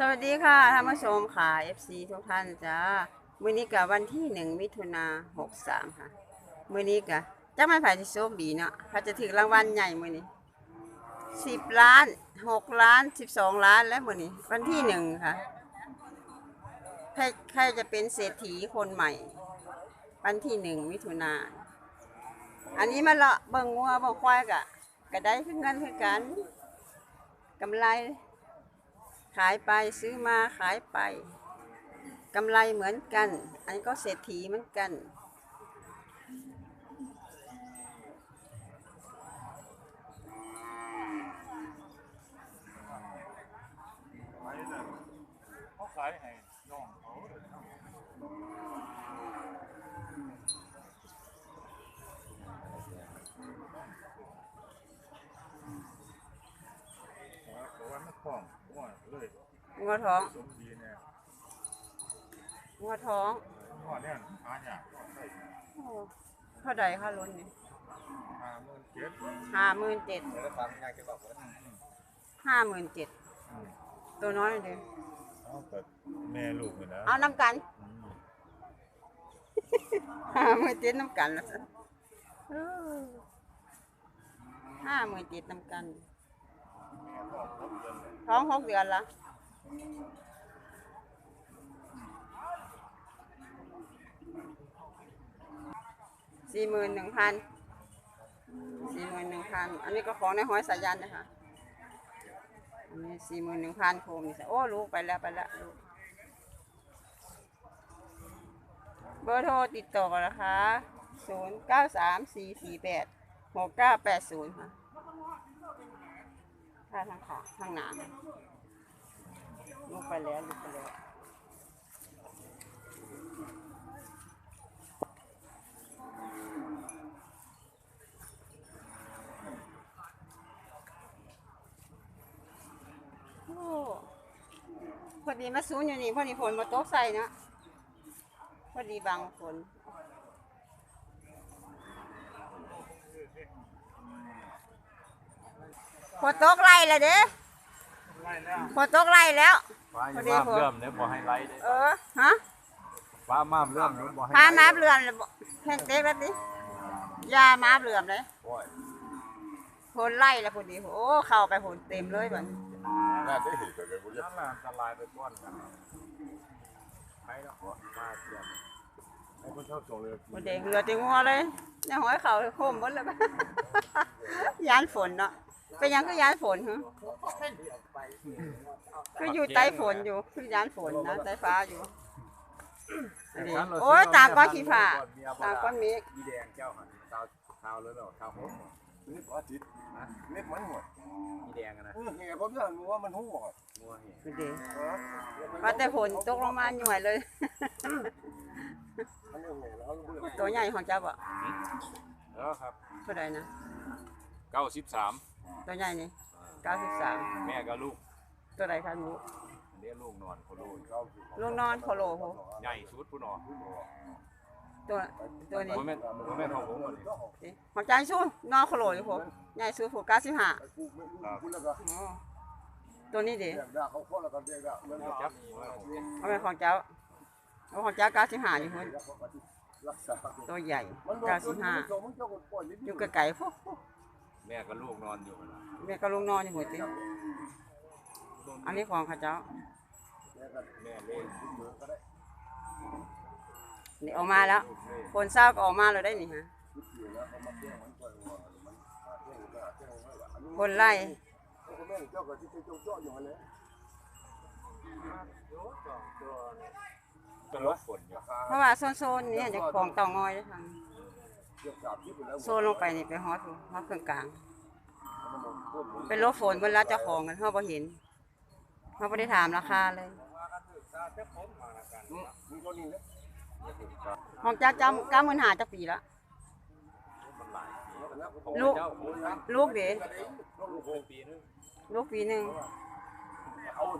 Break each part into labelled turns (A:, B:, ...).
A: สวัสดีค่ะท่านผู้ชมค่ะ FC ทุกท่านจ้ามื้อนี้กับวันที่หนึ่งมิถุนาหกสามค่ะมื้อนี้กะจะไม่ผ่านที่โชคดีเนาะเขาจะถึงรางวัลใหญ่มื้อนี้สิบล้านหกล้านสิบสองล้านแล้วมื้อนี้ วันที่หนึ่งค่ะใครใครจะเป็นเศรษฐีคนใหม่ วันที่หนึ่งมิถุนาอันนี้มาเลาะเบิ่งงัวเบิ่งควายกะก็ได้คือเงินคือกันกำไร ขายไปซื้อมาขายไปกำไรเหมือนกัน อันนี้ก็เศรษฐีเหมือนกัน
B: เขาขายให้น้องเขาบอกว่ามันคล่อง ว่าเลย
A: งัวท้อง
B: สมดีเนี่ย
A: งัวท้อง
B: ว่าเนี่ยหาเนี่ยใส่
A: โอ้เท่าใดคะล้นนี่
B: หาเงินเก็บ
A: ห้าหมื่นเจ็ด
B: แล้วฟังง่ายก็บอกว่า
A: ห้าหมื่นเจ็ดตัวน้อยเลย
B: เอาแต่แม่ลูกนี่นะ
A: เอาน้ำกันห้าหมื่นเจ็ดน้ำกันแล้วสิเออห้าหมื่นเจ็ดน้ำกัน ท้องหกเดือนละสี่หมื่นหนึ่งพันสี่หมื่นหนึ่งพันอันนี้ก็ของในห้อยสายันนะคะอันนี้สี่หมื่นหนึ่งพันโคมนี่โอ้ลูกไปแล้วไปแล้วลูกเบอร์โทรติดต่อกันนะคะศูนย์เก้าสามสี่สี่แปดหกเก้าแปดศูนย์ค่ะ ถ้าทางขาทางหนาลุกไปแล้วลุกไปแล้วพอดีมาซูนอยู่นี่พอดีฝนมาตกใส่เนาะพอดีบางฝน ฝนตกไล่แล้วเด้
B: ไล่แล้ว
A: ฝนตกไล่แล้ว
B: ฟ้า
A: พ
B: อ
A: อดี
B: ย่า
A: ผม
B: มาเริ่มเนี่ยบอกให้ไล่เลย
A: เออฮะ
B: ฟ้ามาเริ่มเนี่ยบอกให้
A: พามาเรือมเลยบ่แข่งเต็กแล้วดิยามาเรือมเลย
B: โอ้ย
A: ฝนไล่แล้วพอดีโอ้เข้าไปฝนเต็มเลยบัด
C: น่าจะเห็นแต่เลยบุญ
B: นั่นแหละอันตรายไปก้อนกันใครแล้วมาเตรียมไอ้คนชอบส่งเลย
A: พอดีเรือติงัวเลยเนี่ยหอยเขาโคมหมดเลยยานฝนเนาะ เป็นหยังก็ยานฝนฮะคืออยู่ใต้ฝนอยู่ คือยานฝนนะใต้ฟ้าอยู่อันนี้โอ้ยตากก้อนขี้ผ่าตากก้อนเมฆ
B: มีแดงแก้วหันเท้าเท้าเลยเหรอเท้าผม
C: นี่พระอาทิตย์เล็บมันหมด
B: มีแดงอะนะ
C: เออเหี้ยผมอยากรู้ว่ามันหูหมด
B: งัวเห็น
A: พอดีว่าแต่ฝนตกลงมาหน่วยเลย
C: มันยังไงแล้วเบื่อ
A: ตัวใหญ่ของเจ้าบ่
B: แล้วครับ
A: เท่าใดนะ
B: เก้าสิบสาม
A: ตัวใหญ่นี่เก้าสิบสาม
B: แม่กับลูก
A: ตัวใดคะหนู
B: เรียกลูกนอนเขาลูก
A: ลูกนอนโคโลโห
B: ใหญ่สุดผู้นอน
A: ตัวตัวนี้
B: โมเมนต์โมเมนต์ของผมก่อนดิ
A: นี่ของใจสู้นอนโคโลอยู่ผมใหญ่สุดผมเก้าสิบห้า
C: กูไม่รู้คุณแล้วก็
A: อ๋อตัวนี้ดิ
C: เรียกด่าเขาพ่อแล้วก็เรียกด่าเงิน
B: จับ
A: เอาไปของเจ้าเอาของเจ้าเก้าสิบห้าอยู่คน
C: รักษา
A: ตัวใหญ่
C: มันบอก
A: เก้าสิบห้า
C: มันเจ้าคนปล่อยนิด
A: อยู่ไกลๆพวก
B: แม่กับลูกนอนอยู่นะ
A: แม่ก็ลุงนอนอยู่หัวติอันนี้ของข้าเจ้า
B: แม่เล่น
A: นี่ออกมาแล้ว คนเศร้าก็ออกมาแล้วได้นี่ฮะ คนไล่
C: แม่เจ้าก็ที่เจ้าเจ้าอยู่มาเลย
B: เป็นรถฝนอยู่
A: เพราะว่าโซนๆนี่จะของเต่างอยได้ทาง
C: เกือบสามสิบแล้ว
A: โซนลงไปนี่ไปฮอดอยู่ฮอดเครื่องกลาง เป็นรถฝนเวลาเจ้าของกันเขาบ่เห็นเขาบ่ได้ถามราคาเลยของเจ้าจำเก้ามื่นหาจักปีละลูกลูกเด็ลูกปีหนึ่ง
C: เดี๋ยวก่อน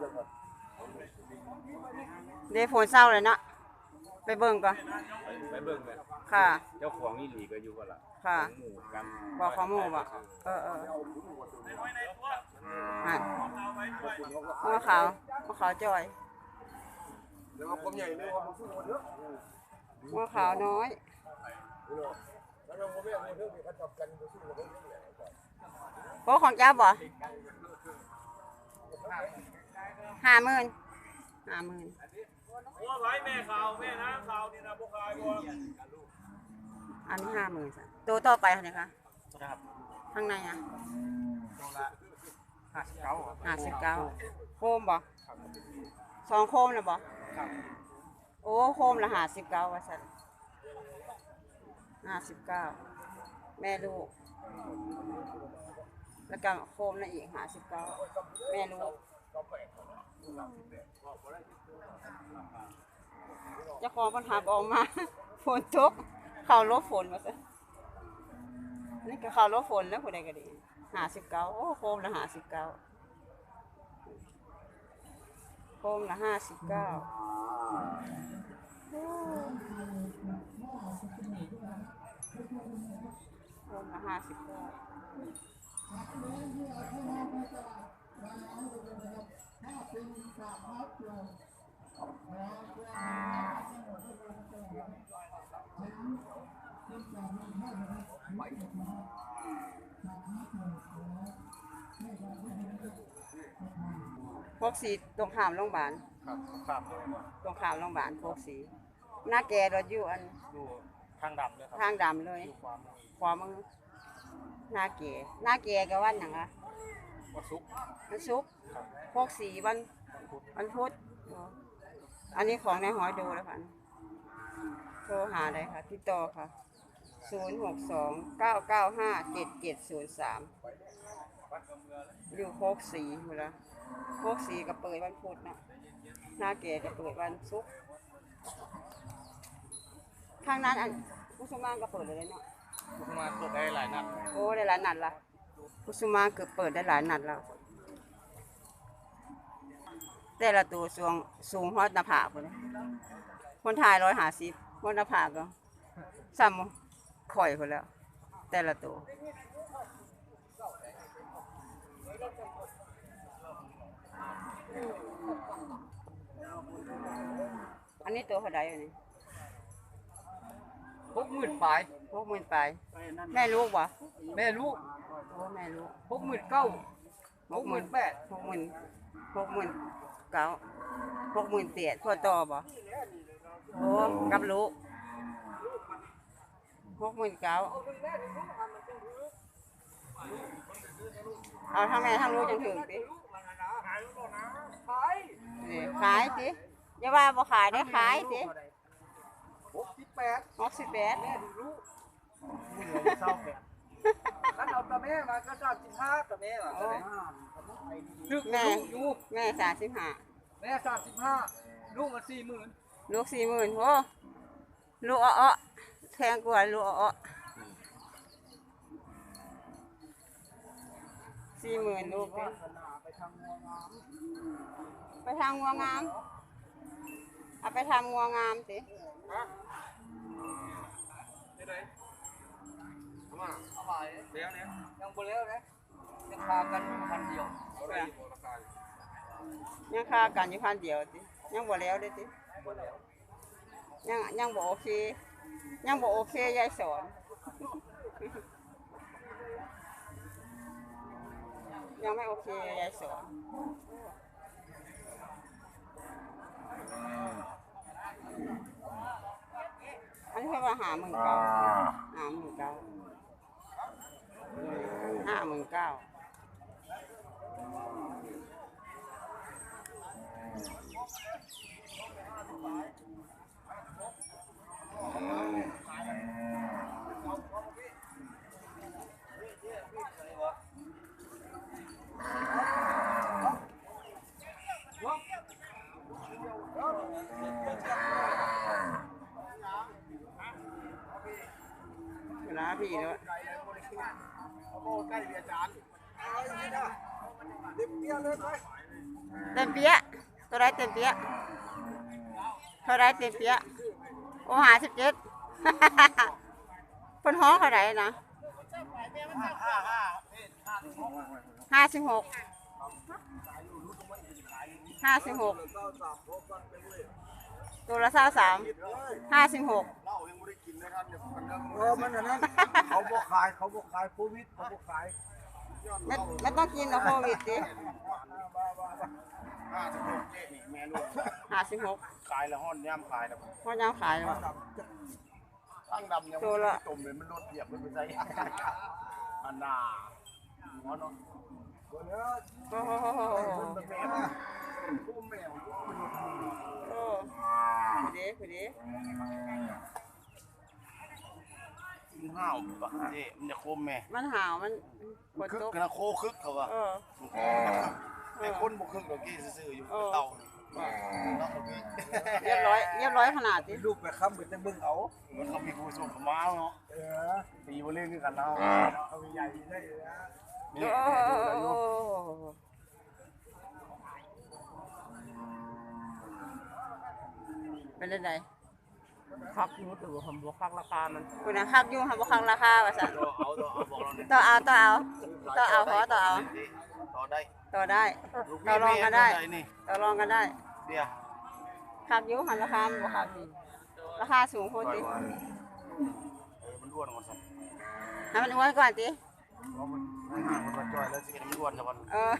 A: เดฝนเศร้าเลยนะ ไปเบิ่งก่อน
B: ไปเบิ่งเลย
A: ค่ะ
B: เจ้าของนี่หลีก็อยู่กันละ
A: ค่ะ
B: หมู่กัน
A: บอกข้อมูลบ่เออเออหันหัวขาวมะขาวจอย
C: แล้วก็ผมใหญ่เลยว่ามันสู้หมดเยอะ
A: มะขาวน้อย
C: แล้วก็ผมไม่เอาเรื่องที่เขาจับกันมันสู้หมดเยอะ
A: โอ้ของเจ้าบ่ห้าหมื่นห้าหมื่น
B: โอ้ไว้แม่ข่าวแม่น้ำข่าวนี่นะพวกใครพวก
A: อันนี้ห้าหมื่นจ้ะตัวต่อไปเท่าไหร่คะ
B: ครับ
A: ข้างในอะ
B: ตัวละห้าสิบเก้า
A: ห้าสิบเก้าโคมบ่สองโคมเลยบ่
B: ครับ
A: โอ้โคมละห้าสิบเก้าว่าสันห้าสิบเก้าแม่ลูก แล้วก็โคมละอีกห้าสิบเก้าแม่ลูกเจะของปัญหาออกมาฝนตกเข้าลบฝนมาซะนี่ก็เข้าลบฝนแล้วผู้ใดก็ดีห้าสิบเก้าโอ้โคมละห้าสิบเก้าโคมละห้าสิบเก้ารวมละห้าสิบเก้า พวกสีตรงขามโรงพยาบาล
B: ครับครับ
A: ตรงขามโรงพยาบาลพวกสี หน้าแกรถอยู่อัน
B: อยู่ทางดำเลยครับ
A: ทางดำเลย
B: อยู่ความ
A: ขวามือหน้าเกหน้าเกกับวันหยังอะ
B: วัดซุก
A: วันศุกร์
B: ครับ
A: พวกสีวันวันพุธอ๋ออันนี้ของในหอยดูแล้วค่ะโทรหาได้ค่ะติดต่อค่ะศูนย์หกสองเก้าเก้าห้าเจ็ดเจ็ดศูนย์สามอยู่โคกสีอยู่แล้วโคกสีก็เปิดวันพุธนะหน้าเกก็เปิดวันศุกร์ข้างนั้นอันผู้สมานก็เปิดเลยเนาะ
B: ลูกมาตกได้หลายนัด
A: โอ้ได้หลายนัดละ กุสุมาเกือบเปิดได้หลายนัดแล้วแต่ละตัวสูงสูงฮอดหน้าผากพุ่นเลยคนถ่ายร้อยหาสิบฮอดหน้าผากก็ซ้ำข่อยคนแล้ว แต่ละตัวอันนี้ตัวเขาใดอันนี้
B: พกหมื่นปลาย
A: พวกหมื่นไปแม่ลูกวะ
B: แม่ลูก
A: โอ้แม่ลูก
B: พกหมื่นเก้าพกหมื่นแปด
A: หกหมื่นหกหมื่นเก้าหกหมื่นเตียพ่อต่อบ่โอ้กับลูกหกหมื่นเก้าเอาทั้งแม่ทั้งลูกจังถึงสินี่ขายสิอย่าว่าบ่ขายได้ขายสิ
C: หกสิบแปด
A: หกสิบแปด
B: เศร้าแก่
C: ถ้าเอาตะแม่มาก็สามสิบห้าตะแม่มา
A: โอ้
C: ลูก
A: แม่
C: อยู่
A: แม่สามสิบห้า
C: แม่สามสิบห้าลูกมาสี่หมื่น
A: ลูกสี่หมื่นโอ้ลูกอ้อๆแพงกว่าลูกอ้อสี่หมื่นลูกเป็นไปทำงัวงามเอาไปทำงัวงามสิ
B: ได้ไหน เอามา
C: เอาไป
B: เดี๋ยวเนี่ย
C: ยังบ่แล้วนะยังพากันพันเดียว
B: เอาได้อยู่ราคา
A: ยังค่ากันอยู่พันเดียวสิยังบ่แล้วเด้สิ
C: บ่แล้ว
A: ยังยังบ่โอเค ยังบ่โอเคยายสอน ยังไม่โอเคยายสอนอันนี้เพิ่นว่าหาหมื่นเก้าหาหมื่นเก้า ห้าหมื่นเก้าเวลาพี่แล้ว
C: ล้เรียจานเอาอย่างนี้นะเด็กเตี้ยเลยไป
A: เต็มเปียะตัวไรเต็มเปียะเท่าไรเต็มเปียะโอ้หาสิบเจ็ดคนห้องเท่าไรนะห้าสิบหกห้าสิบหก ตัวละเศร้าสามห้าสิบหก
D: เหล้ายังไม่ได้กินนะครับเดี๋ยวมันเริ่มเออมันอันนั้นเขาบอกขายเขาบอกขายโควิดเขาบอกขาย
A: ไม่ไม่ต้องกินนะโควิดดิ
E: ห้าสิบหกเจ๊นี่แม่ลูก
A: ห้าสิบหก
E: ขายแล้วห้อนย่ำขายแล้ว
A: พ่อยังขายหรอ
E: ตั้งดำยัง
A: ตัว
E: ไม่
A: ละ
E: ได้ต้มเลยมันรสเหยียบมันเป็นไงอันน่าหัวเนาะ
A: โอ้โห
E: มันแม่มาคู่แมว
A: โอ้คุดีคุดี
E: กินห้าวปะเจ๊มันจะโคมแม่
A: มันหาวมันฝน
E: คึก
A: ตก
E: กันนะโคคึกเขาว่า
A: เออ
E: ไอ้คนบุกคึกเมื่อกี้ซื่อๆอยู่เป็นเต่าเนาะเมื่อกี้
A: เรียบร้อยเรียบร้อยขนาดนี้
D: ลูกไปค้ำไปจะบึ้งเอา
E: มันเขามีผู้ส่งเขามาเนาะ
D: เออ
E: ตีบอลเล่นกันเนาะ
D: เอาใหญ่ได้เลยนะ
A: เป็นยังไง
E: คักนู้ตัวผมบอกคักราคามัน
A: คุณนะคักยุ่งค่ะบ่คักราคาว่าสั่น
E: ต่อเอาต่อเอาบอกเราเนี่ย
A: ต่อเอาต่อเอาต่อเอาขอต่อเอา
E: ต่อได้
A: ต่อได้
E: ลูก
A: ต่อรองกันได้
E: นี่
A: ต่อรองกันได้
E: เดี๋ยว
A: คักยุ่งค่ะราคามันบ่คักดีราคาสูงโคตรดิ
E: เออมันอ้วนก่อนสิ
A: ให้มันอ้วนก่อนดิ
E: เพราะมันมันมาจ่อยแล้วสิมันอ้วนซะก่อน
A: เออ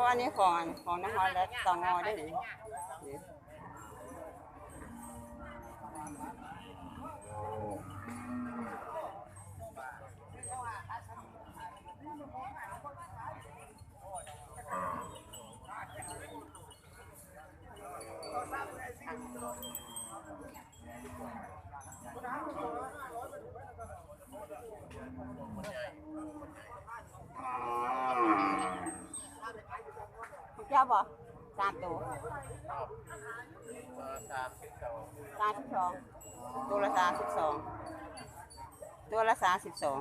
A: โอ้อันนี้ของอันของนครและตองอได้หรือ เจ้าบ่สามตัว
E: สามสิบสอง
A: สามสิบสองตัวละสามสิบสองตัวละสามสิบสอง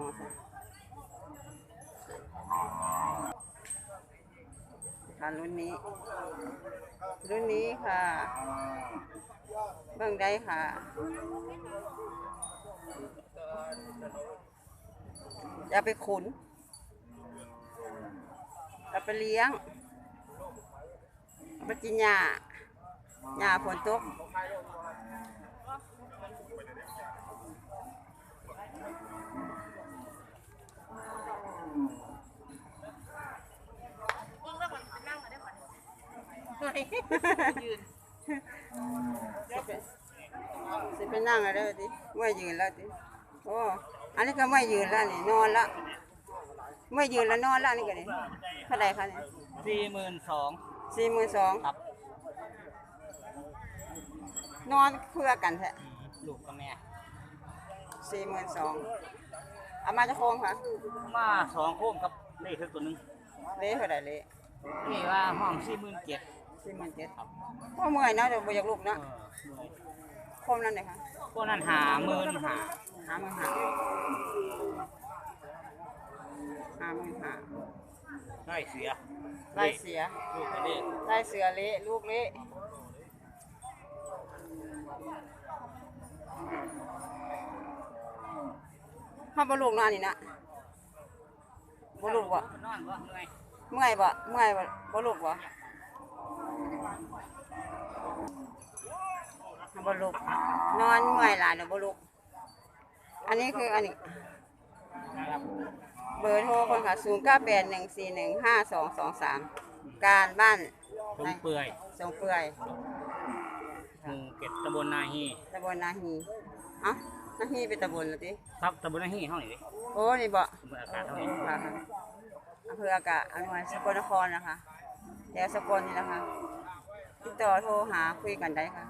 A: ค่ะรุ่นนี้ รุ่นนี้ค่ะ เบิ่งได้ค่ะอย่าไปขุนอย่าไปเลี้ยง เอาไปกินหญ้าหญ้าฝนตกสิไปนั่งอะไรดิไม่ยืนแล้วดิโอ้อันนี้ก็ไม่ยืนแล้วนี่นอนละไม่ยืนแล้วนอนแล้วนี่ก็นี่เท่าไหร่คะเนี่ย
F: สี่หมื่นสอง
A: สี่หมื่นสอง
F: ครับ
A: นอนเพื่อกันแท้
F: ลูกกับแม่
A: สี่หมื่นสองเอามาจะโค้งค่ะ
F: มาสองโค้งกับเลขตัวหนึ่ง
A: เละเท่าไหร่เละ
F: นี่ว่าห้องสี่หมื่นเจ็ด
A: สี่หมื่นเจ็ดพ่อเมื่อยเนาะเดี๋ยวบ่อยากลุก
F: เอ
A: เนาะ
F: อหน่วย
A: โคมนั่นเลยค่ะ
F: พวกนั้นหาหมื่นหา
A: หาหมื่นหาหาหมื่นหา
F: ได้เสีย
A: ไล่เสีย
F: ลูกกับเลข
A: ไล่เสือเละลูกเละห้าบลูกนอนนี่นะบลูกบ่
F: นอนบ่เหนื่อย
A: เมื่อยบ่เมื่อยบ่บลูกบ่ห้าบลูกนอนเมื่อยหลายเดี๋ยวบลูกอันนี้คืออันนี้ เบอร์โทรคนค่ะ0 9 8 1 4 1 5 2 2 3การบ้าน
F: ตรงเปื่อย
A: ทรงเปื่อย
F: หมู่เก็ดตำบลนาฮี
A: ตำบลนาฮีเอ้านาฮีเป็นตำบลเหรอติ
F: ครับตำบลนาฮีห้องนี้ดิ
A: โอ้นี่บ่
F: ตำบลอากาศเท่านี้
A: ค่ะค่ะอำเภออากาศอำเภอสกลนครนะคะแถวสกลนี่นะคะติดต่อโทรหาคุยกันได้ค่ะ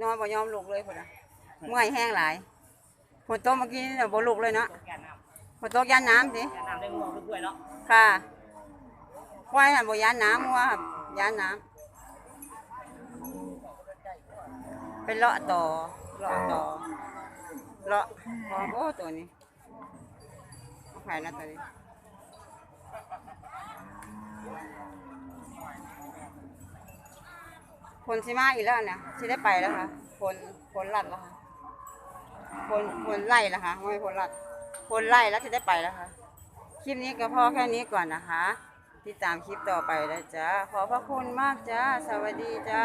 A: นอนบ่ยอมลุกเลยพุ่นน่ะเมื่อยแห้งหลาย ฝนตกเมื่อกี้นี่น่ะบ่ลุกเลยเนาะ
F: แก้น้
A: ฝนตกยันน้ำสิำ
F: แก้น้ำได้ง่วงด้วยเนาะ
A: ค่ะควายหันบ่ยันน้ำมัวครับยันน้ำเป็นเลาะต่อเลาะต่อเลาะพอโอ้ตัวนี้เอาขายนะตัวนี้คนสิมาอีกแล้วเนี่ยสิได้ไปแล้วค่ะคนคนลัดแล้วค่ะ คนคนไล่ละคะไม่คนลัดคนไล่แล้วจะได้ไปแล้วค่ะ คลิปนี้ก็พอแค่นี้ก่อนนะคะติดตามคลิปต่อไปแล้วจ้าขอบพระคุณมากจ้า สวัสดีจ้า